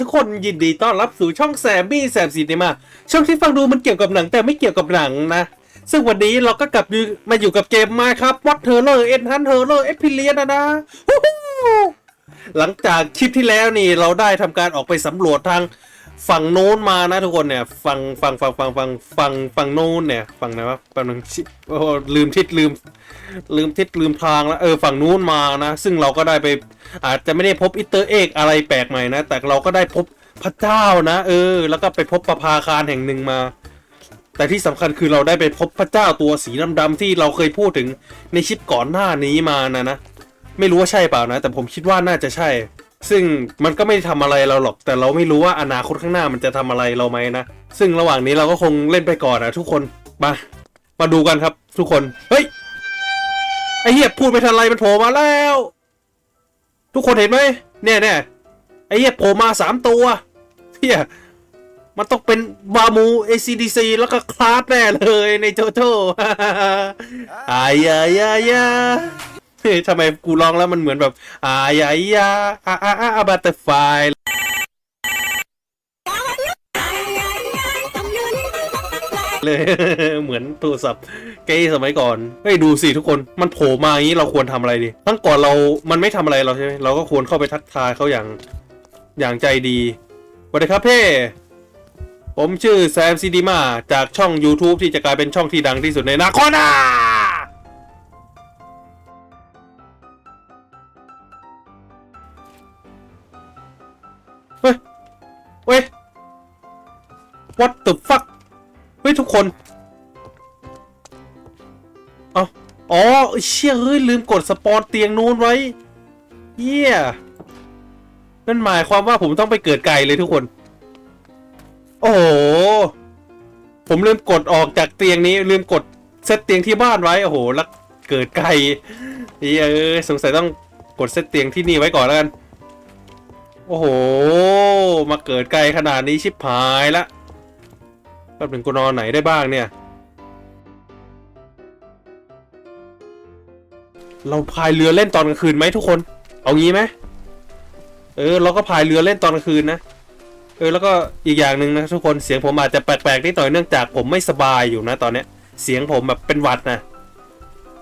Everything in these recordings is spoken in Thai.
ทุกคนยินดีต้อนรับสู่ช่องแซมบี้แซมซีนีมาช่องที่ฟังดูมันเกี่ยวกับหนังแต่ไม่เกี่ยวกับหนังนะ ซึ่งวันนี้เราก็กลับมาอยู่กับเกมมาครับวัตเทอร์เลอร์เอ็นฮันเทอร์เลอร์เอพิเลียนะนะหลังจากคลิปที่แล้วนี่เราได้ทำการออกไปสำรวจทาง ฝั่งโน้นมานะทุกคนเนี่ยฝั่งฝั่งฝั่งฝั่งฝั่งฝั่งฝั่งโน้นเนี่ยฝั่งไหนวะแป๊บนึงชิโอ้ลืมทิศลืม ลืมทิศลืมทางแล้วเออฝั่งนู้นมานะ ซึ่งเราก็ได้ไป อาจจะไม่ได้พบอิตเตอร์เอกอะไรแปลกใหม่นะ แต่เราก็ได้พบพระเจ้านะ เออ แล้วก็ไปพบประภาคารแห่งหนึ่งมา แต่ที่สำคัญคือเราได้ไปพบพระเจ้าตัวสีดำๆที่เราเคยพูดถึงในชิปก่อนหน้านี้มานะนะไม่รู้ว่าใช่เปล่านะ แต่ผมคิดว่าน่าจะใช่ ซึ่งมันก็ไม่ได้ทำอะไรเราหรอก แต่เราไม่รู้ว่าอนาคตข้างหน้ามันจะทำอะไรเราไหมนะ ซึ่งระหว่างนี้เราก็คงเล่นไปก่อนนะทุกคน มา มาดูกันครับ ทุกคน เฮ้ย ไอเหี้ยพูดไม่ทันไรมันโผล่มาแล้ว ทุกคนเห็นไหมเนี่ยเนี่ยไอเหี้ยโผล่มาสามตัวเหี้ยมันต้องเป็นบามู ACDC แล้วก็คลาสแน่เลยในโจโจ้อายายายาเฮ้ย ทำไมกูร้องแล้วมันเหมือนแบบอายายาอาอาอาบัตเตอร์ไฟเลยเหมือนโทรศัพท์เกย์สมัยก่อนเฮ้ยดูสิทุกคนมันโผล่มาอย่างนี้เราควรทำอะไรดีตั้งก่อนเรามันไม่ทำอะไรเราใช่ไหมเราก็ควรเข้าไปทักทายเขาอย่างอย่างใจดีสวัสดีครับเพ่ผมชื่อแซมซีดีมาจากช่อง YouTube ที่จะกลายเป็นช่องที่ดังที่สุดในนาคอนา เฮ้ย what the fuck เฮ้ย ทุกคนเอาอ๋อเชี่ยเฮ้ย ลืมกดสปอนเตียงนู้นไว้เยี่ยนั่นหมายความว่าผมต้องไปเกิดไก่เลยทุกคน โอ้โห ผมลืมกดออกจากเตียงนี้ ลืมกดเซตเตียงที่บ้านไว้ โอ้โห แล้วเกิดไก่เฮ้ยเอ้ยสงสัยต้องกดเซตเตียงที่นี่ไว้ก่อนแล้วกัน โอ้โห มาเกิดไกลขนาดนี้ชิบหายละแป๊บหนึ่งกูนอนไหนได้บ้างเนี่ย เราพายเรือเล่นตอนกลางคืนไหมทุกคน เอางี้ไหมเออ เราก็พายเรือเล่นตอนกลางคืนนะ เออ แล้วก็อีกอย่างหนึ่งนะทุกคนเสียงผมอาจจะแปลกๆนิดหน่อยเนื่องจากผมไม่สบายอยู่นะตอนเนี้ย เสียงผมแบบเป็นหวัดนะ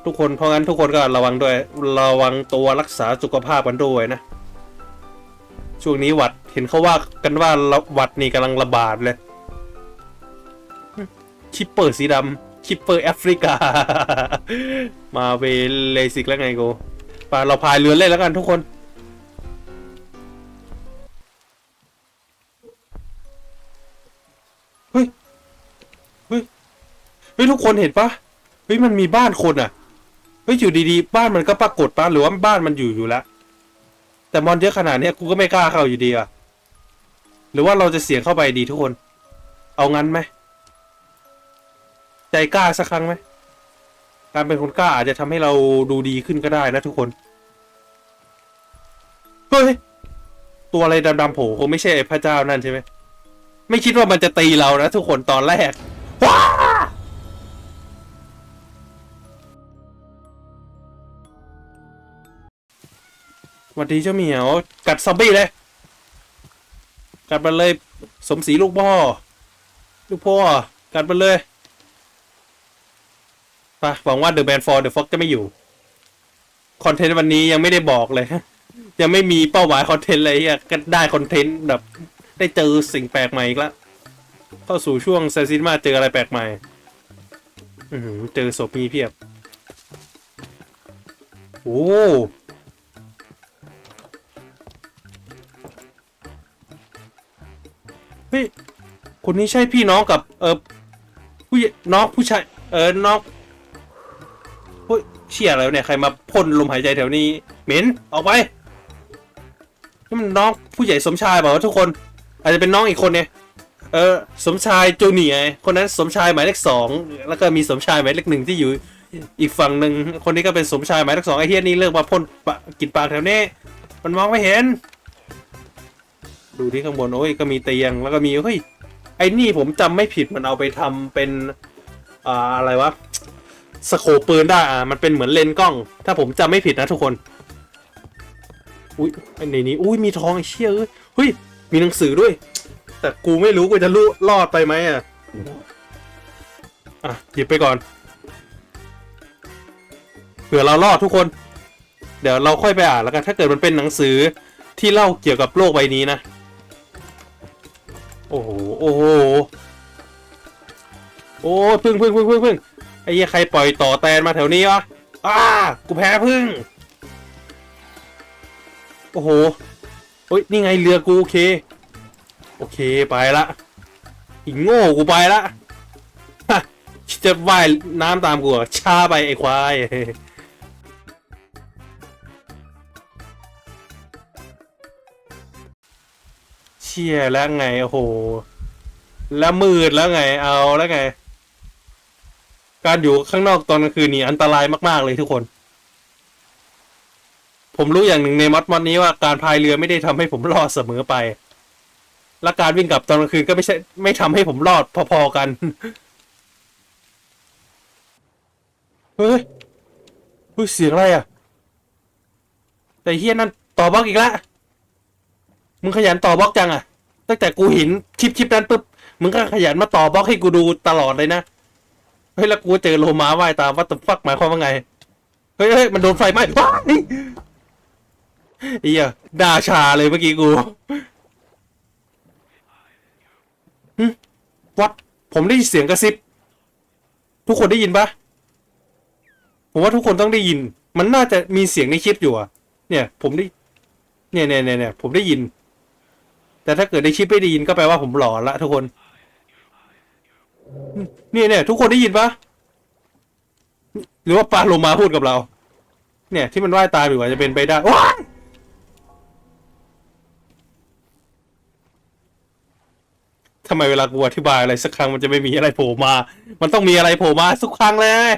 ทุกคนเพราะงั้นทุกคนก็ระวังด้วยระวังตัวรักษาสุขภาพกันด้วยนะ ช่วงนี้หวัดเห็นเขาว่ากันว่าหวัดนี่กำลังระบาดเลยคิปเปอร์สีดำคิปเปอร์แอฟริกา มาเวเลสิกแล้วไงกูไปเราพายเรือเล่นแล้วกันทุกคน เฮ้ย เฮ้ย เฮ้ย ทุกคนเห็นปะเฮ้ย มันมีบ้านคนอะ เฮ้ย อยู่ดีๆ บ้านมันก็ปรากฏปะหรือว่าบ้านมันอยู่อยู่แล้ว แต่มอนเยอะขนาดเนี้ยกูก็ไม่กล้าเข้าอยู่ดีอะ หรือว่าเราจะเสี่ยงเข้าไปดีทุกคน เอางั้นไหม ใจกล้าสักครั้งไหม การเป็นคนกล้าอาจจะทำให้เราดูดีขึ้นก็ได้นะทุกคน เฮ้ย ตัวอะไรดำๆโผล่คงไม่ใช่ไอ้พระเจ้านั่นใช่ไหม ไม่คิดว่ามันจะตีเรานะทุกคนตอนแรกว้า สวัสดีเจ้าเหมียว กัดซอมบี้เลย กัดมันเลย สมศรีลูกพ่อ ลูกพ่อ กัดมันเลยปะหวังว่า The Band for the Fox จะไม่อยู่ คอนเทนต์วันนี้ยังไม่ได้บอกเลย ยังไม่มีเป้าหมายคอนเทนต์เลยอะก็ได้คอนเทนต์แบบ ได้เจอสิ่งแปลกใหม่อีกล้วเข้าสู่ช่วงเซซินมาเจออะไรแปลกใหม่อืออเจอศพมีเพียบ โอ้ เฮ้ยคนนี้ใช่พี่น้องกับ เออผู้ใหญ่น้องผู้ชาย เออน้องเฮ้ยเชี่ยอะไรเนี่ยใครมาพ่นลมหายใจแถวนี้เหม็นออกไปนี่มันน้องผู้ใหญ่สมชายเปล่าวะทุกคน อาจจะเป็นน้องอีกคนเนี่ยเออสมชายจูเนียคนนั้นสมชายหมายเลขสองแล้วก็มีสมชายหมายเลขหนึ่งที่อยู่อีกฝั่งหนึ่งคนนี้ก็เป็นสมชายหมายเลขสองไอ้เฮียนี่เลิกมาพ่นปะกินปากแถวนี้ มันมองไม่เห็น ดูที่ข้างบนโอ้ยก็มีเตียงแล้วก็มีเฮ้ยไอ้นี่ผมจำไม่ผิดมันเอาไปทำเป็นอ่าอะไรวะสโคปปืนได้อะมันเป็นเหมือนเลนกล้อง ถ้าผมจำไม่ผิดนะทุกคนอุ้ยไอ้ในนี้อุ้ยมีทองไอ้เชี่ยเอ้ยเฮ้ยมีหนังสือด้วย แต่กูไม่รู้กูจะรู้รอดไปไหมอะอะหยิบไปก่อนเผื่อเรารอดทุกคน เดี๋ยวเราค่อยไปอ่านแล้วกันถ้าเกิดมันเป็นหนังสือที่เล่าเกี่ยวกับโลกใบนี้นะ โอ้โห โอ้โห โอ้พึ่งพึ่งพึ่งพึ่งพึ่งไอ้เหี้ยใครปล่อยต่อแตนมาแถวนี้วะอ้ากูแพ้พึ่ง โอ้โหเฮ้ย นี่ไงเรือกูโอเค โอเคไปละอีกโง่กูไปละจะว่ายน้ำตามกูช้าไปไอ้ควาย ชี่ยแล้วไงโอ้โห แล้วมืดแล้วไง เอาแล้วไง การอยู่ข้างนอกตอนกลางคืนนี่อันตรายมากๆเลยทุกคน ผมรู้อย่างหนึ่งในมอดมอดนี้ว่าการพายเรือไม่ได้ทำให้ผมรอดเสมอไป และการวิ่งกลับตอนกลางคืนก็ไม่ใช่ ไม่ทำให้ผมรอดพอๆกัน เฮ้ยเฮ้ยเสียงอะไรอะ แต่เฮียนั่นต่อบล็อกอีกแล้ว มึงขยันต่อบล็อกจังอะตั้งแต่กูเห็นคลิปคลิปนั้นปุ๊บมึงก็ขยันมาต่อบล็อกให้กูดูตลอดเลยนะเฮ้ยแล้วกูเจอโลมาว่ายตามว่าต h ฟักหมายความว่าไงเฮ้ยเฮ้ยมันโดนไฟไหม้ว้ายเฮียด่าชาเลยเมื่อกี้กูหึวัดผมได้ยินเสียงกระซิบ ทุกคนได้ยินปะผมว่าทุกคนต้องได้ยิน มันน่าจะมีเสียงในคลิปอยู่อะเนี่ย ผมได้ เนเนี่ยเนี่ยเนี่ยผมได้ยิน แต่ถ้าเกิดในคลิปไม่ได้ยินก็แปลว่าผมหลอนละทุกคนเนี่ยเนี่ยทุกคนได้ยินปะหรือว่าปลาโลมาพูดกับเรา เนี่ย ที่มันว่ายตามอยู่อาจจะเป็นไปได้ว้าทำไมเวลากูอธิบายอะไรสักครั้งมันจะไม่มีอะไรโผล่มา มันต้องมีอะไรโผล่มาสักครั้งเลย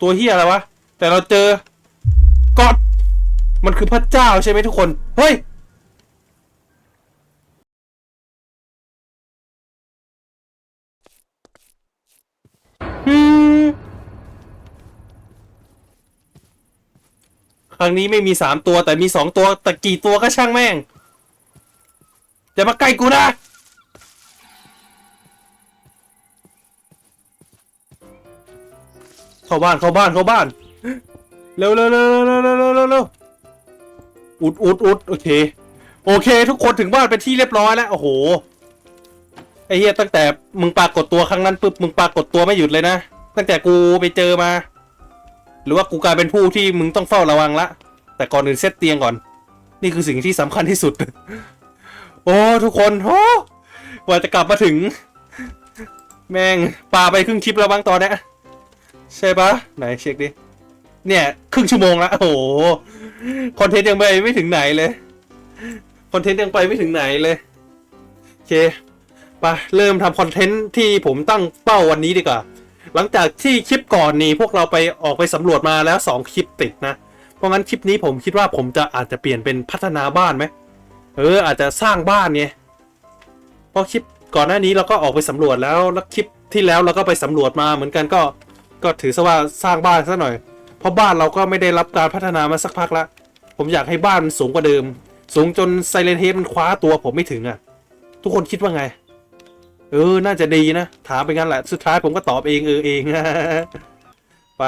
ตัวเฮียอะไรวะ แต่เราเจอกอดมันคือพระเจ้าใช่ไหมทุกคน เฮ้ย ครั้งนี้ไม่มีสามตัวแต่มีสองตัวแต่กี่ตัวก็ช่างแม่งอย่ามาใกล้กูนะเข้าบ้านเข้าบ้านเข้าบ้านเร็วเร็วเร็วเร็วเร็วเร็วเร็วอุดอุดอุดโอเค โอเค ทุกคนถึงบ้านเป็นที่เรียบร้อยแล้วโอ้โหไอ้เหี้ยตั้งแต่มึงปรากฏตัวครั้งนั้นปุ๊บมึงปรากฏตัวไม่หยุดเลยนะ ตั้งแต่กูไปเจอมา หรือว่ากูกลายเป็นผู้ที่มึงต้องเฝ้าระวังละ แต่ก่อนอื่นเซตเตียงก่อน นี่คือสิ่งที่สำคัญที่สุด โอ้ทุกคนโอ้กว่าจะกลับมาถึง แม่งปาไปครึ่งคลิปแล้วบ้างตอนเนี้ยใช่ปะไหนเช็คดิ เนี่ยครึ่งชั่วโมงละโอ้โหคอนเทนต์ยังไปไม่ถึงไหนเลยคอนเทนต์ยังไปไม่ถึงไหนเลยโอเคไปเริ่มทำคอนเทนต์ที่ผมตั้งเป้าวันนี้ดีกว่า หลังจากที่คลิปก่อนนี้พวกเราไปออกไปสำรวจมาแล้วสองคลิปติดนะ เพราะงั้นคลิปนี้ผมคิดว่าผมจะอาจจะเปลี่ยนเป็นพัฒนาบ้านไหมเอออาจจะสร้างบ้านไงเพราะคลิปก่อนหน้านี้เราก็ออกไปสำรวจแล้วแล้วคลิปที่แล้วเราก็ไปสำรวจมาเหมือนกันก็ก็ถือซะว่าสร้างบ้านซะหน่อย เพราะบ้านเราก็ไม่ได้รับการพัฒนามาสักพักละผมอยากให้บ้านมันสูงกว่าเดิม สูงจนไซเลนเฮดมันคว้าตัวผมไม่ถึงอะ ทุกคนคิดว่าไง เออ น่าจะดีนะ ถามไปงั้นแหละ สุดท้ายผมก็ตอบเองเออเองไป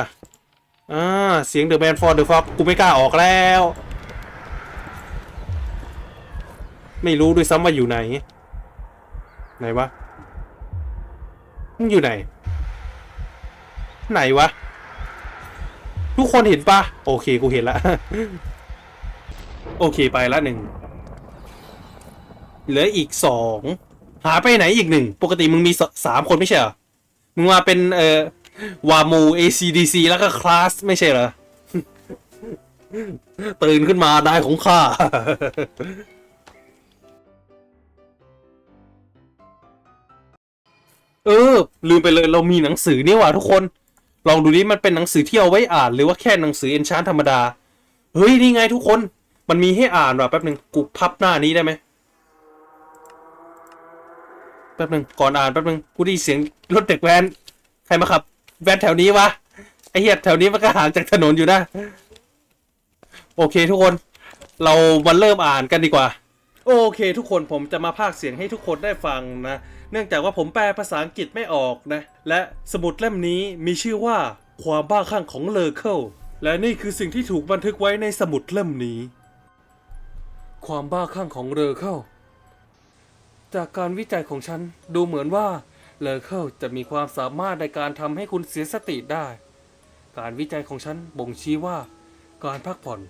อ่าเสียง The Man for the Fox กูไม่กล้าออกแล้ว ไม่รู้ด้วยซ้ำว่าอยู่ไหน ไหนวะมึงอยู่ไหน ไหนวะ ทุกคนเห็นปะโอเค กูเห็นละโอเคไปละหนึ่งเหลืออีกสอง หาไปไหนอีกหนึ่ง ปกติมึงมีสามคนไม่ใช่เหรอ มึงมาเป็นเอ่อวามู ACDC แล้วก็คลาสไม่ใช่เหรอ ตื่นขึ้นมาได้ของข้าเออ ลืมไปเลยเรามีหนังสือนี่หว่าทุกคน ลองดูนี่มันเป็นหนังสือที่เอาไว้อ่าน หรือว่าแค่หนังสือเอนชานธรรมดา เฮ้ย นี่ไงทุกคน มันมีให้อ่านว่ะแป๊บหนึ่งกูพับหน้านี้ได้ไหม แป๊บหนึ่งก่อนอ่านแป๊บหนึ่งกูได้ยินเสียงรถเด็กแวนใครมาขับ แวนแถวนี้วะไอเหี้ยแถวนี้มันก็ห่างจากถนนอยู่นะ โอเคทุกคน เรามาเริ่มอ่านกันดีกว่า โอเค ทุกคนผมจะมาพากเสียงให้ทุกคนได้ฟังนะ เนื่องจากว่าผมแปลภาษาอังกฤษไม่ออกนะ และสมุดเล่มนี้มีชื่อว่าความบ้าคลั่งของเลอเคิลและนี่คือสิ่งที่ถูกบันทึกไว้ในสมุดเล่มนี้ ความบ้าคลั่งของเลอเคิล จากการวิจัยของฉันดูเหมือนว่าเลอเคิลจะมีความสามารถในการทำให้คุณเสียสติได้ การวิจัยของฉันบ่งชี้ว่า การพักผ่อน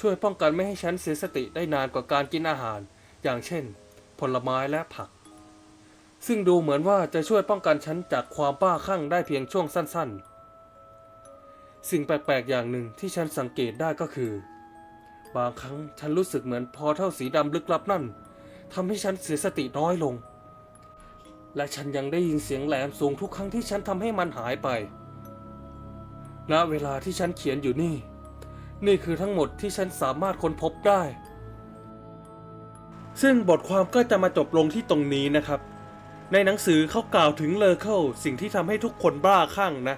ช่วยป้องกันไม่ให้ฉันเสียสติได้นานกว่าการกินอาหาร อย่างเช่น ผลไม้และผัก ซึ่งดูเหมือนว่าจะช่วยป้องกันฉันจากความบ้าคลั่งได้เพียงช่วงสั้น ๆ สิ่งแปลก ๆ อย่างหนึ่งที่ฉันสังเกตได้ก็คือ บางครั้งฉันรู้สึกเหมือนพอเท่าสีดำลึกลับนั่น ทำให้ฉันเสียสติน้อยลง และฉันยังได้ยินเสียงแหลมสูงทุกครั้งที่ฉันทำให้มันหายไป ณ เวลาที่ฉันเขียนอยู่นี่ นี่คือทั้งหมดที่ฉันสามารถค้นพบได้ ซึ่งบทความก็จะมาจบลงที่ตรงนี้นะครับ ในหนังสือเขากล่าวถึงเลอเคิลสิ่งที่ทำให้ทุกคนบ้าคลั่งนะ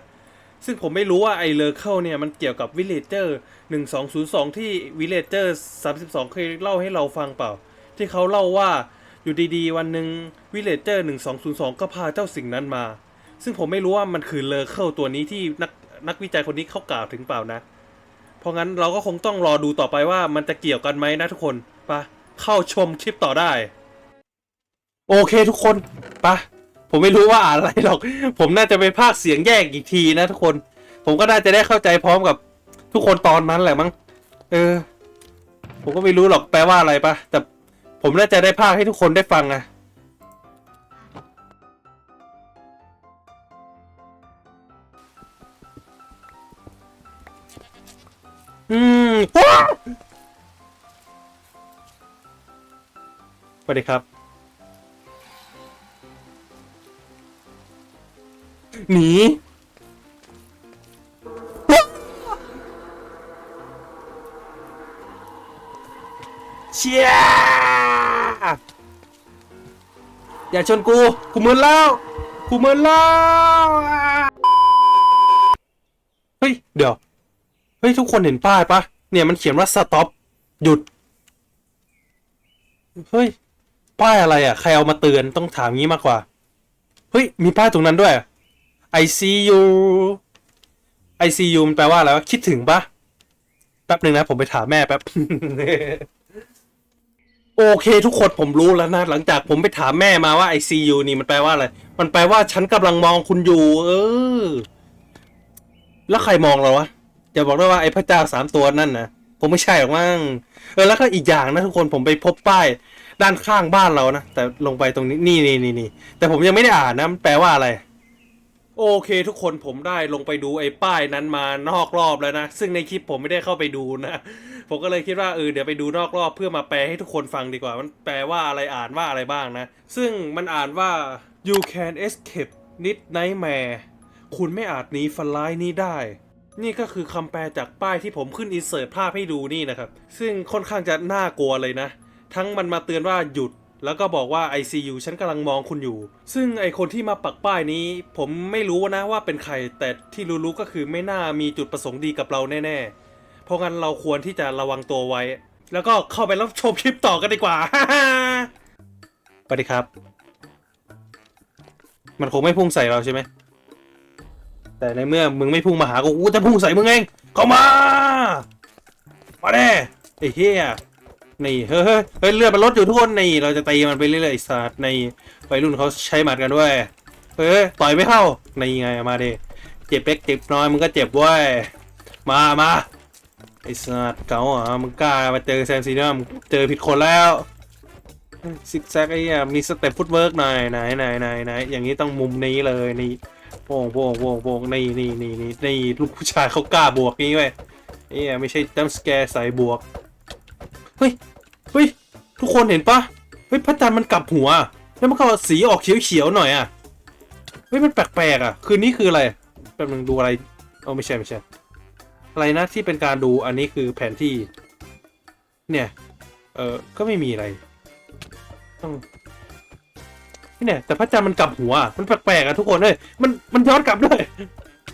ซึ่งผมไม่รู้ว่าไอเลอเคิลเนี่ย มันเกี่ยวกับวิลเลเจอร์ 1202 ที่วิลเลเจอร์ 32 เคยเล่าให้เราฟังเปล่า ที่เขาเล่าว่าอยู่ดีๆ วันหนึ่งวิเลเจอร์ 1202 ก็พาเจ้าสิ่งนั้นมา ซึ่งผมไม่รู้ว่ามันคือเลอเคิลตัวนี้ที่นักนักวิจัยคนนี้เขากล่าวถึงเปล่านะ เพราะงั้นเราก็คงต้องรอดูต่อไปว่ามันจะเกี่ยวกันไหมนะทุกคนปะเข้าชมคลิปต่อได้ โอเคทุกคนปะผมไม่รู้ว่าอะไรหรอก ผมน่าจะไปพากย์เสียงแยกอีกทีนะทุกคน ผมก็น่าจะได้เข้าใจพร้อมกับทุกคนตอนนั้นแหละมั้ง เออ ผมก็ไม่รู้หรอกแปลว่าอะไรปะแต่ ผมน่าจะได้พากย์ให้ทุกคนได้ฟังอะอืมสวัสดีครับ หนี เชียอย่าชนกู กูมึนแล้ว กูมึนแล้ว เฮ้ย เดี๋ยว เฮ้ย ทุกคนเห็นป้ายปะ เนี่ยมันเขียนว่า stop หยุด เฮ้ย ป้ายอะไรอะ ใครเอามาเตือนต้องถามงี้มากกว่า เฮ้ย มีป้ายตรงนั้นด้วย I see you I see you มันแปลว่าอะไรวะ คิดถึงปะแป๊บหนึ่งนะ ผมไปถามแม่แป๊บ โอเคทุกคนผมรู้แล้วนะ หลังจากผมไปถามแม่มาว่า I see you นี่มันแปลว่าอะไร มันแปลว่าฉันกำลังมองคุณอยู่ เออ แล้วใครมองเราวะจะบอกได้ว่าไอ้พระเจ้าสามตัวนั่นนะผมไม่ใช่หรอกมั้งเออแล้วก็อีกอย่างนะทุกคนผมไปพบป้ายด้านข้างบ้านเรานะแต่ลงไปตรงนี้นี่นี่นี่นี่แต่ผมยังไม่ได้อ่านนะมันแปลว่าอะไร โอเคทุกคนผมได้ลงไปดูไอ้ป้ายนั้นมานอกรอบแล้วนะ ซึ่งในคลิปผมไม่ได้เข้าไปดูนะ ผมก็เลยคิดว่าเออเดี๋ยวไปดูนอกรอบเพื่อมาแปลให้ทุกคนฟังดีกว่า มันแปลว่าอะไรอ่านว่าอะไรบ้างนะ ซึ่งมันอ่านว่า you can escape need nightmare คุณไม่อาจหนีฝันร้ายนี้ได้ นี่ก็คือคำแปลจากป้ายที่ผมขึ้นอินเสิร์ตภาพให้ดูนี่นะครับ ซึ่งค่อนข้างจะน่ากลัวเลยนะ ทั้งมันมาเตือนว่าหยุด แล้วก็บอกว่า ICU ฉันกำลังมองคุณอยู่ ซึ่งไอคนที่มาปักป้ายนี้ ผมไม่รู้นะว่าเป็นใคร แต่ที่รู้ๆก็คือไม่น่ามีจุดประสงค์ดีกับเราแน่ๆ เพราะงั้นเราควรที่จะระวังตัวไว้ แล้วก็เข้าไปรับชมคลิปต่อกันดีกว่าสวัสดีครับ มันคงไม่พุ่งใส่เราใช่ไหม แต่ในเมื่อมึงไม่พุ่งมาหากูกูจะพุ่งใส่มึงเอง เข้ามา มาแน่ไอ้เหี้ย นี่เฮ้ยเฮ้ยเลือดมันลดอยู่ทุกคนนี่เราจะตีมันไปเรื่อยๆไอ้สัตว์ในวัยรุ่นเขาใช้หมัดกันด้วยเฮ้ยต่อยไม่เข้านี่ไงมาดิเจ็บเล็กเจ็บน้อยมึงก็เจ็บเว้ยมามาไอ้สัตว์เก๋าอะมึงกล้ามาเจอแซมซีนัมเจอผิดคนแล้วซิกแซกไอ้เหี้ยมีสเต็ปฟุตเวิร์กหน่อยไหนไหนไหนไหนอย่างนี้ต้องมุมนี้เลยนี่โป่งโป่งโป่งโป่งนี่นี่นี่นี่นี่ลูกผู้ชายเขากล้าบวกนี้เว้ยเอ้ยไม่ใช่จัมสแกร์ใส่บวก เฮ้ย เฮ้ย ทุกคนเห็นปะเฮ้ยพระจันทร์มันกลับหัว แล้วมันก็สีออกเขียวๆหน่อยอะ เฮ้ยมันแปลกๆอะ คืนนี้คืออะไร แป๊บนึงดูอะไร เอาไม่ใช่ไม่ใช่ อะไรนะที่เป็นการดูอันนี้คือแผนที่ เนี่ย เออก็ไม่มีอะไรต้องเนี่ยแต่พระจันทร์มันกลับหัว มันแปลกๆอะทุกคนเฮ้ยมันมันย้อนกลับด้วย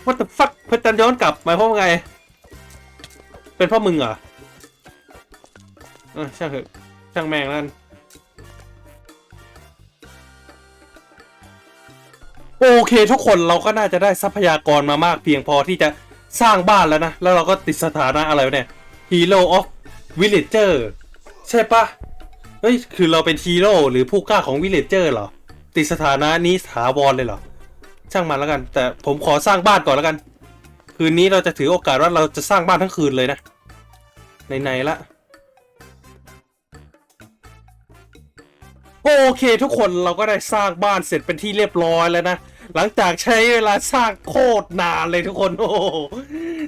What the fuck พระจันทร์ย้อนกลับหมายความว่าไง เป็นพราะมึงเหรอ เออช่างเถอะช่างแม่งนั่นโอเคทุกคนเราก็น่าจะได้ทรัพยากรมามากเพียงพอที่จะสร้างบ้านแล้วนะ แล้วเราก็ติดสถานะอะไรเนี่ย Hero of Villager ใช่ปะเฮ้ย คือเราเป็นฮีโร่หรือผู้กล้าของ Villager เหรอ ติดสถานะนี้ถาวรเลยเหรอ ช่างมันแล้วกัน แต่ผมขอสร้างบ้านก่อนแล้วกัน คืนนี้เราจะถือโอกาสว่าเราจะสร้างบ้านทั้งคืนเลยนะ ไหนๆละ โอเคทุกคนเราก็ได้สร้างบ้านเสร็จเป็นที่เรียบร้อยแล้วนะ หลังจากใช้เวลาสร้างโคตรนานเลยทุกคนโอ้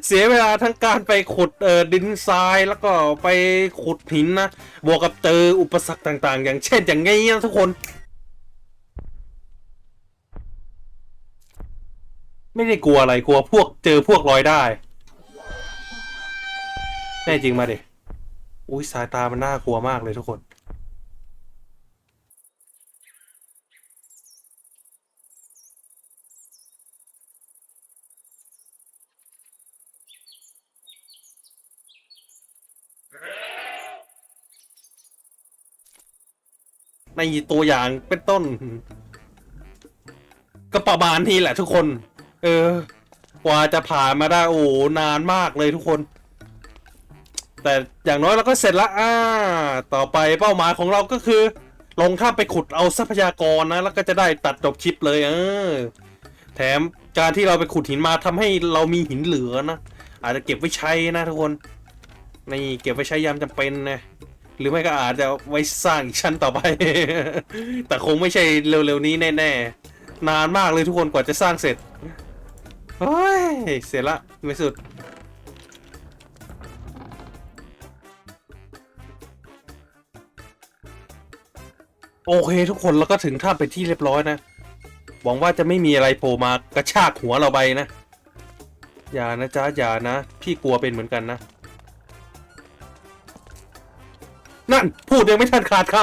เสียเวลาทั้งการไปขุดเอ่อดินทรายแล้วก็ไปขุดหินนะบวกกับเจออุปสรรคต่างๆ อย่างเช่นอย่างงี้นะทุกคน ไม่ได้กลัวอะไรกลัวพวกเจอพวกลอยได้แน่จริงมาดิอุ้ยสายตามันน่ากลัวมากเลยทุกคน ในตัวอย่างเป็นต้น ก็ประมาณนี้แหละทุกคน เออ กว่าจะผ่านมาได้โอ้นานมากเลยทุกคน แต่อย่างน้อยเราก็เสร็จละอ่า ต่อไปเป้าหมายของเราก็คือ ลงถ้ำไปขุดเอาทรัพยากรนะ แล้วก็จะได้ตัดจบคลิปเลยเออ แถมการที่เราไปขุดหินมาทำให้เรามีหินเหลือนะอาจจะเก็บไว้ใช้นะทุกคน นี่เก็บไว้ใช้ยามจำเป็นนะ หรือไม่ก็อาจจะไว้สร้างอีกชั้นต่อไป แต่คงไม่ใช่เร็วๆนี้แน่ๆ นานมากเลยทุกคนกว่าจะสร้างเสร็จเฮ้ยเสร็จละไม่สุด โอเคทุกคนแล้วก็ถึงถ้ำเป็นที่เรียบร้อยนะหวังว่าจะไม่มีอะไรโผล่มากระชากหัวเราไปนะ อย่านะจ๊ะอย่านะ พี่กลัวเป็นเหมือนกันนะ นั่น พูดยังไม่ทันขาดคำ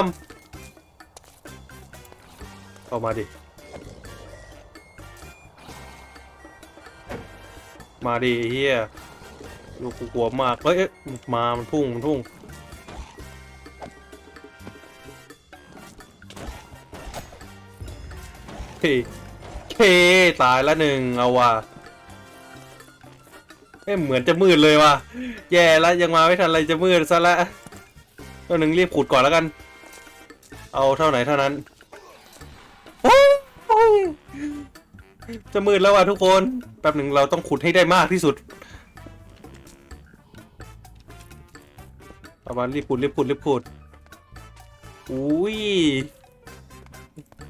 เอามาดิ มาดิเฮียลูกกูกลัวมากเฮ้ยเอ้ยมา มันพุ่ง มันพุ่ง เค เค ตายละหนึ่งเอาว่ะเอ้เหมือนจะมืดเลยว่ะ แย่แล้วยังมาไม่ทันอะไรจะมืดซะละ ตัวหนึ่งรีบขุดก่อนแล้วกัน เอาเท่าไหนเท่านั้นจะมืดแล้วว่ะทุกคน แป๊บหนึ่งเราต้องขุดให้ได้มากที่สุด ประมาณรีบขุดรีบขุดรีบขุด อุ้ย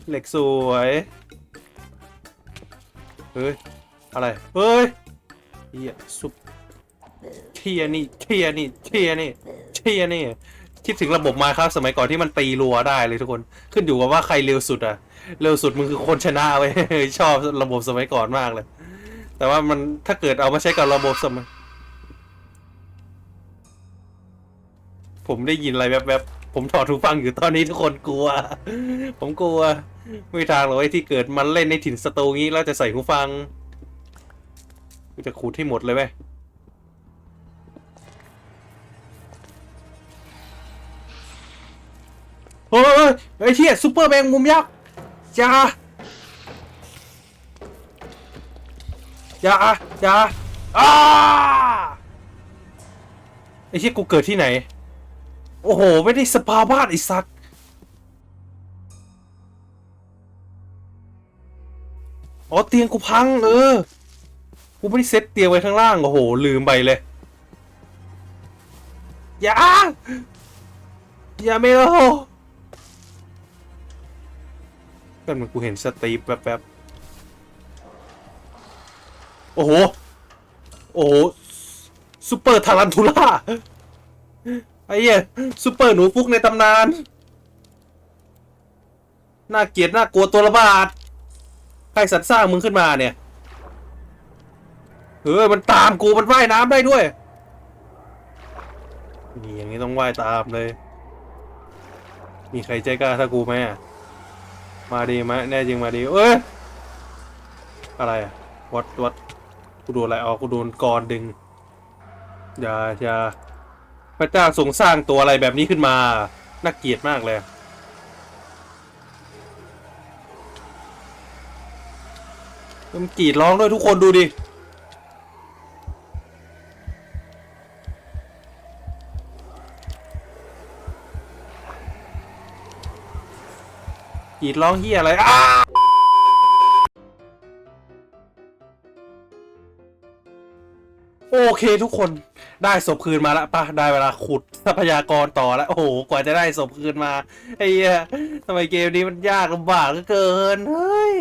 เหล็กสวย เฮ้ย อะไร เฮ้ยเฮียซุปเทียนี่เทียนี่เทียนี่เทียนี่ คิดถึงระบบมาครับสมัยก่อนที่มันตีรัวได้เลยทุกคนขึ้นอยู่กับว่าใครเร็วสุดอะเร็วสุดมึงคือคนชนะเว้ยชอบระบบสมัยก่อนมากเลย แต่ว่ามันถ้าเกิดเอามาใช้กับระบบสมัยผมได้ยินอะไรแวบๆผมถอดหูฟังอยู่ตอนนี้ทุกคนกลัว ผมกลัว ไม่ทางหรอกไอ้ที่เกิดมันเล่นในถิ่นสตูงี้แล้วจะใส่หูฟังกูจะขูดให้หมดเลยไหม ฮ้ยไอ้เที่ยซูเปอร์แมงมุมยักษ์อย่าอย่าอย่าอ้าไอ้เที่ยกูเกิดที่ไหน โอ้โห ไม่ได้สปาบ้านไอ้สัตว์อ๋อเตียงกูพังเออ กูไม่ได้เซ็ตเตียงไว้ข้างล่าง โอ้โห ลืมไปเลย อย่า อย่าเมโลก็ เหมือนกูเห็นสตีฟแป๊บๆ โอ้โห โอ้โหซูเปอร์ทารันทูล่า ไอ้เหี้ยซูเปอร์หนูฟุกในตำนาน น่าเกลียดน่ากลัวตัวระบาด ใครสัตว์สร้างมึงขึ้นมาเนี่ย เออมันตามกูมันว่ายน้ำได้ด้วย นี่อย่างนี้ต้องว่ายตามเลย มีใครใจกล้าถ้ากูไหมอะ มาดีไหมแน่จริงมาดีเอ้ยอะไรอะวัดวัดกูโดนอะไรอ๋อกูโดนกรดึงอย่าอย่าพระเจ้าทรงสร้างตัวอะไรแบบนี้ขึ้นมา น่าเกลียดมากเลยมันกรีดร้องด้วยทุกคนดูดิ รีดร้องเฮียอะไรอ้าโอเคทุกคนได้ศพคืนมาแล้วป่ะได้เวลาขุดทรัพยากรต่อแล้ว โอ้โห กว่าจะได้ศพคืนมาไอ้เหี้ยทำไมเกมนี้มันยากลำบากเหลือเกินเฮ้ย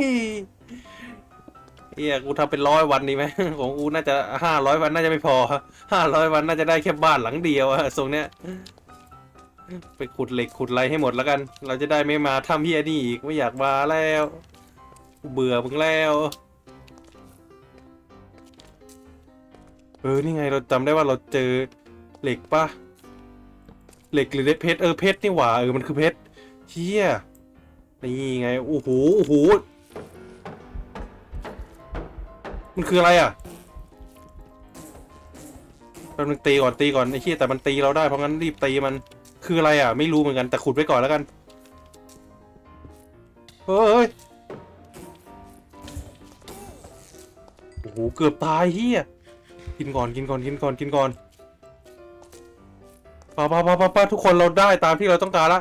เฮียกูทำเป็นร้อยวันดีไหมของกูน่าจะห้าร้อยวันน่าจะไม่พอห้าร้อยวันน่าจะได้แค่บ้านหลังเดียวอะทรงเนี้ย ไปขุดเหล็กขุดอะไรให้หมดแล้วกัน เราจะได้ไม่มาทำเฮียนี่อีกไม่อยากมาแล้วเบื่อมึงแล้วเออนี่ไงเราจำได้ว่าเราเจอเหล็กปะเหล็กหรือเพชรเออเพชรนี่หว่าเออมันคือเพชรเฮียนี่ไงโอ้โหโอ้โหมันคืออะไรอะแป๊บนึงตีก่อนตีก่อนไอ้เฮียแต่มันตีเราได้เพราะงั้นรีบตีมัน คืออะไรอะ ไม่รู้เหมือนกันแต่ขุดไว้ก่อนแล้วกัน เฮ้ย โอ้โห เกือบตายเฮียกินก่อนกินก่อนกินก่อนกินก่อนป้าป้าป้าปาปาทุกคนเราได้ตามที่เราต้องการละ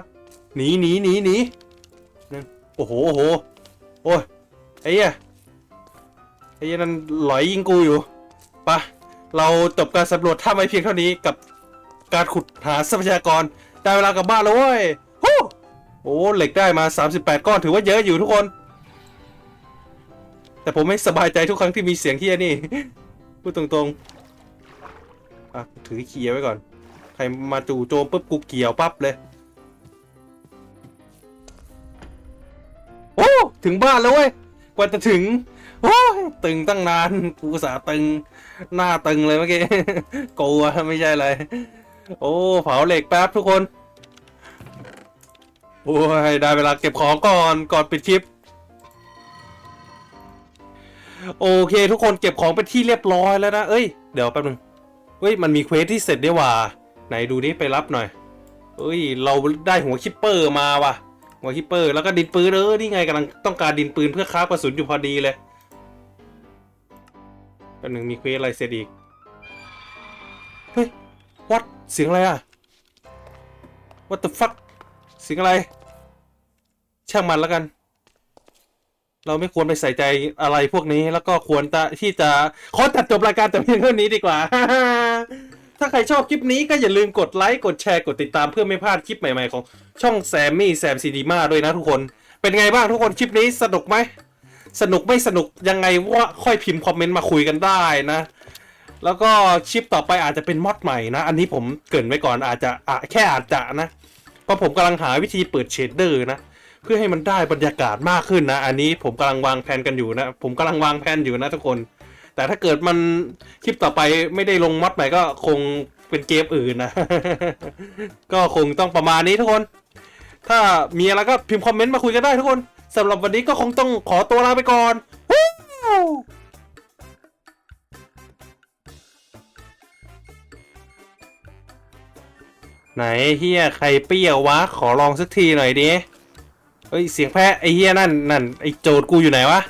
หนีหนีหนีหนีนั่นโอ้โหโอ้โหโอ้ยไอ้เหี้ยไอ้เหี้ยนั่นหลอยยิงกูอยู่ปะเราจบการสำรวจถ้ำไว้เพียงเท่านี้กับการขุดหาทรัพยากร ได้เวลากลับบ้านแล้วเว้ยฮู้โอ้เหล็กได้มา 38 ก้อนถือว่าเยอะอยู่ทุกคน แต่ผมไม่สบายใจทุกครั้งที่มีเสียงเฮียนี่ พูดตรงๆอะถือเขียวไว้ก่อน ใครมาจู่โจมปุ๊บกูเกี่ยวปั๊บเลยโอ้ถึงบ้านแล้วเว้ยกว่าจะถึงโอ้ยตึงตั้งนานกูสาตึง หน้าตึงเลยเมื่อกี้กลัวไม่ใช่อะไร โอ้เผาเหล็กแป๊บทุกคน โอ้ยได้เวลาเก็บของก่อนก่อนปิดคลิป โอเคทุกคนเก็บของเป็นที่เรียบร้อยแล้วนะ เอ้ยเดี๋ยวแป๊บนึงเฮ้ยมันมีเควสที่เสร็จได้ว่า ไหนดูดิไปรับหน่อยเอ้ยเราได้หัวคิปเปอร์มาว่ะ หัวคิปเปอร์แล้วก็ดินปืนเออนี่ไงกำลังต้องการดินปืนเพื่อครากระสุนอยู่พอดีเลยแป๊บนึงมีเควสอะไรเสร็จอีกเฮ้ย วัดเสียงอะไรอะ what the fuck เสียงอะไร ช่างมันแล้วกัน เราไม่ควรไปใส่ใจอะไรพวกนี้แล้วก็ควรจะที่จะขอตัดจบรายการแต่เพียงเท่านี้ดีกว่า ถ้าใครชอบคลิปนี้ก็อย่าลืมกดไลค์ กดแชร์ กดติดตามเพื่อไม่พลาดคลิปใหม่ๆของช่องแซมมี่แซมซีดีมาด้วยนะทุกคน เป็นไงบ้างทุกคนคลิปนี้สนุกไหม สนุกไม่สนุกยังไงว่าค่อยพิมพ์คอมเมนต์มาคุยกันได้นะ แล้วก็คลิปต่อไปอาจจะเป็นมอดใหม่นะ อันนี้ผมเกรินไว้ก่อนอาจจะอะแค่อาจจะนะเพราะผมกำลังหาวิธีเปิดเชดเดอร์นะ เพื่อให้มันได้บรรยากาศมากขึ้นนะ อันนี้ผมกำลังวางแผนกันอยู่นะ ผมกำลังวางแผนอยู่นะทุกคน แต่ถ้าเกิดมันคลิปต่อไปไม่ได้ลงมอดใหม่ก็คงเป็นเกมอื่นนะ ก็คงต้องประมาณนี้ทุกคน ถ้ามีอะไรก็พิมพ์คอมเมนต์มาคุยกันได้ทุกคนสำหรับวันนี้ก็คงต้องขอตัวลาไปก่อน ไหนเฮียใครเปรี้ยววะ ขอลองสักทีหน่อยดิเฮ้ยเสียงแพะไอเฮียนั่นนั่นไอโจดกูอยู่ไหนวะ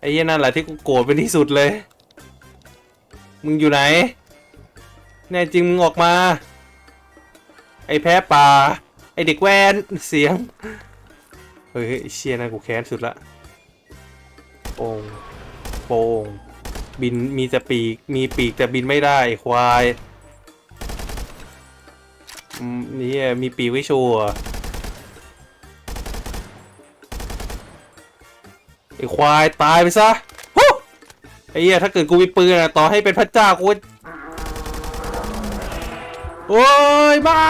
ไอเฮียนั่นแหละที่กูโกรธเป็นที่สุดเลย มึงอยู่ไหน แน่จริงมึงออกมา ไอแพะป่า ไอเด็กแวนเสียง เฮ้ยเชียนั่นกูแค้นสุดละโป่งโป่งบินมีแต่ปีกมีปีกแต่บินไม่ได้ควาย อืมนี่มีปีไว้โชว์อะไอควายตายไปซะฮู้ไอ้เหี้ยถ้าเกิดกูมีปืนอะต่อให้เป็นพระเจ้ากูโอ้ยบา